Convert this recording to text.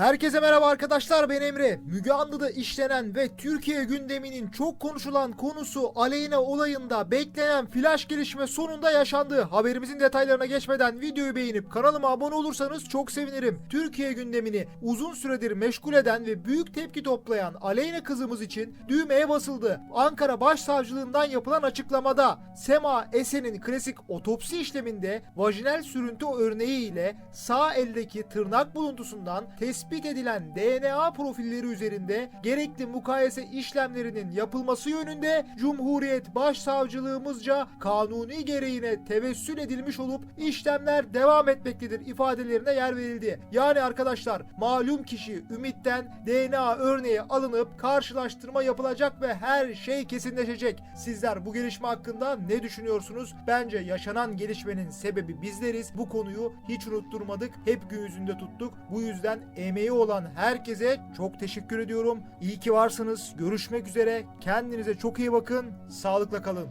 Herkese merhaba arkadaşlar ben Emre. Müge Anlı'da işlenen ve Türkiye gündeminin çok konuşulan konusu Aleyna olayında beklenen flash gelişme sonunda yaşandı. Haberimizin detaylarına geçmeden videoyu beğenip kanalıma abone olursanız çok sevinirim. Türkiye gündemini uzun süredir meşgul eden ve büyük tepki toplayan Aleyna kızımız için düğmeye basıldı. Ankara Başsavcılığından yapılan açıklamada Sema Esen'in klasik otopsi işleminde vajinal sürüntü örneği ile sağ eldeki tırnak buluntusundan tespit edilen DNA profilleri üzerinde gerekli mukayese işlemlerinin yapılması yönünde Cumhuriyet Başsavcılığımızca kanuni gereğine tevessül edilmiş olup işlemler devam etmektedir ifadelerine yer verildi. Yani arkadaşlar malum kişi Ümit'ten DNA örneği alınıp karşılaştırma yapılacak ve her şey kesinleşecek. Sizler bu gelişme hakkında ne düşünüyorsunuz? Bence yaşanan gelişmenin sebebi bizleriz. Bu konuyu hiç unutturmadık. Hep gün yüzünde tuttuk. Bu yüzden emeği olan herkese çok teşekkür ediyorum. İyi ki varsınız. Görüşmek üzere. Kendinize çok iyi bakın. Sağlıkla kalın.